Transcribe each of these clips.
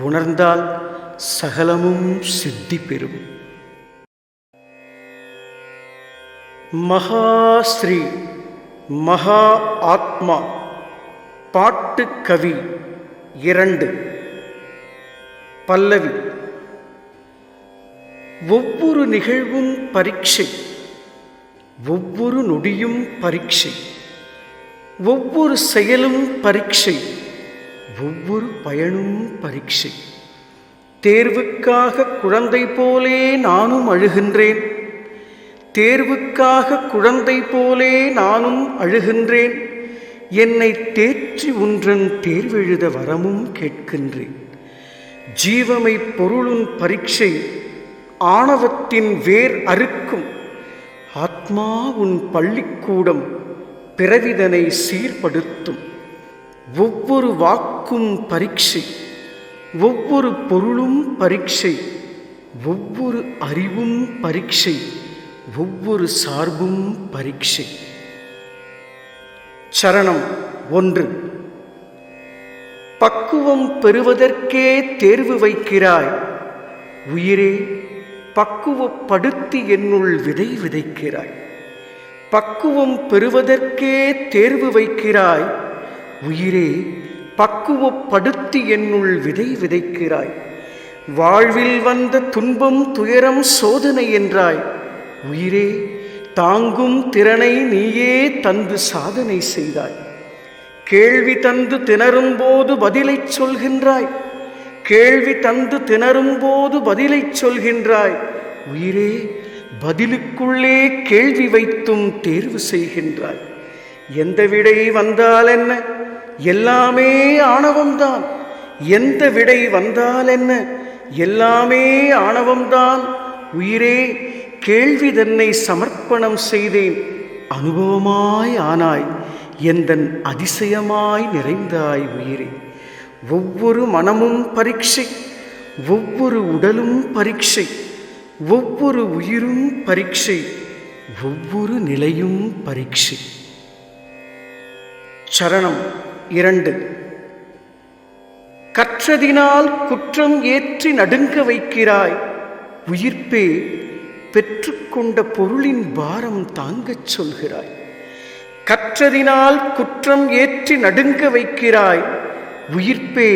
உணர்ந்தால் சகலமும் சித்தி பெறும் மகா ஸ்ரீ மகா ஆத்மா பாட்டு கவி இரண்டு. பல்லவி ஒவ்வொரு நிகழ்வும் பரீட்சை ஒவ்வொரு நொடியும் பரீட்சை ஒவ்வொரு செயலும் பரீட்சை. ஒவ்வொரு பயனும் பரீட்சை. தேர்வுக்காக குழந்தை போலே நானும் அழுகின்றேன். தேர்வுக்காக குழந்தை போலே நானும் அழுகின்றேன். என்னை தேற்றி ஒன்றன் தேர்வெழுத வரமும் கேட்கின்றேன். ஜீவமை பொருளுன் பரீட்சை ஆணவத்தின் வேர் அறுக்கும். ஆத்மா உன் பள்ளிக்கூடம் பிறவிதனை சீர்படுத்தும். ஒவ்வொரு வாக்கும் பரீட்சை ஒவ்வொரு பொருளும் பரீட்சை ஒவ்வொரு அறிவும் பரீட்சை ஒவ்வொரு சார்பும் பரீட்சை. சரணம் ஒன்று. பக்குவம் பெறுவதற்கே தேர்வு வைக்கிறாய். உயிரே பக்குவப்படுத்தி என்னுள் விதை விதைக்கிறாய். பக்குவம் பெறுவதற்கே தேர்வு வைக்கிறாய். உயிரே பக்குவப்படுத்தி என்னுள் விதை விதைக்கிறாய். வாழ்வில் வந்த துன்பம் துயரம் சோதனை என்றாய். உயிரே தாங்கும் திறனை நீயே தந்து சாதனை செய்தாய். கேள்வி தந்து திணறும் போது பதிலைச் சொல்கின்றாய். கேள்வி தந்து திணறும் போது பதிலைச் சொல்கின்றாய். உயிரே பதிலுக்குள்ளே கேள்வி வைத்தும் தேர்வு செய்கின்றாய். எந்த விடை வந்தால் என்ன? எல்லாமே ஆணவம்தான். எந்த விடை வந்தால் என்ன? எல்லாமே ஆணவம்தான். உயிரே கேள்வி தன்னை சமர்ப்பணம் செய்தேன். அனுபவமாய் ஆனாய். எந்தன் அதிசயமாய் நிறைந்தாய் உயிரே. ஒவ்வொரு மனமும் பரீட்சை. ஒவ்வொரு உடலும் பரீட்சை. ஒவ்வொரு உயிரும் பரீட்சை. ஒவ்வொரு நிலையும் பரீட்சை. சரணம். இரண்டு. கற்றதினால் குற்றம் ஏற்றி நடுங்க வைக்கிறாய். உயிர்ப்பே பெற்றுக்கொண்ட பொருளின் பாரம் தாங்கச் சொல்கிறாய். கற்றதினால் குற்றம் ஏற்றி நடுங்க வைக்கிறாய். உயிர்ப்பே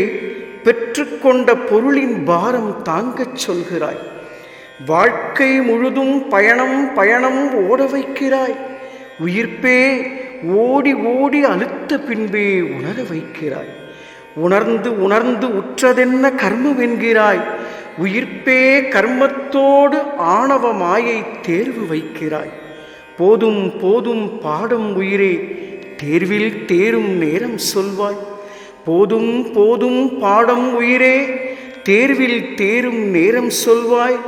பெற்றுக்கொண்ட பொருளின் பாரம் தாங்கச் சொல்கிறாய். வாழ்க்கை முழுதும் பயணம் பயணம் ஓட வைக்கிறாய். உயிர்ப்பே ஓடி ஓடி அழுத்த பின்பே உணர வைக்கிறாய். உணர்ந்து உணர்ந்து உற்றதென்ன கர்மம் என்கிறாய் உயிர்ப்பே கர்மத்தோடு ஆணவ மாயை தேர்வு வைக்கிறாய். போதும் போதும் பாடும் உயிரே தேர்வில் தேரும் நேரம் சொல்வாய். போதும் போதும் பாடம் உயிரே தேர்வில் தேரும் நேரம் சொல்வாய்.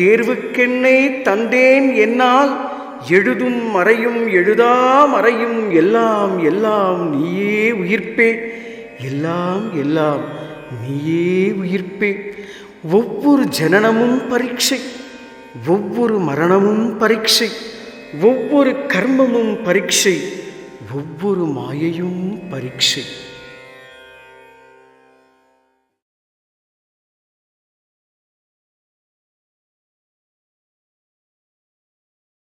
தேர்வுக்கென்னை தந்தேன் என்னால் எழுதும் மறையும் எழுதா மறையும் எல்லாம் எல்லாம் நீயே உயிர்ப்பே. எல்லாம் எல்லாம் நீயே உயிர்ப்பே. ஒவ்வொரு ஜனனமும் பரீட்சை ஒவ்வொரு மரணமும் பரீட்சை ஒவ்வொரு கர்மமும் பரீட்சை ஒவ்வொரு மாயையும் பரீட்சை.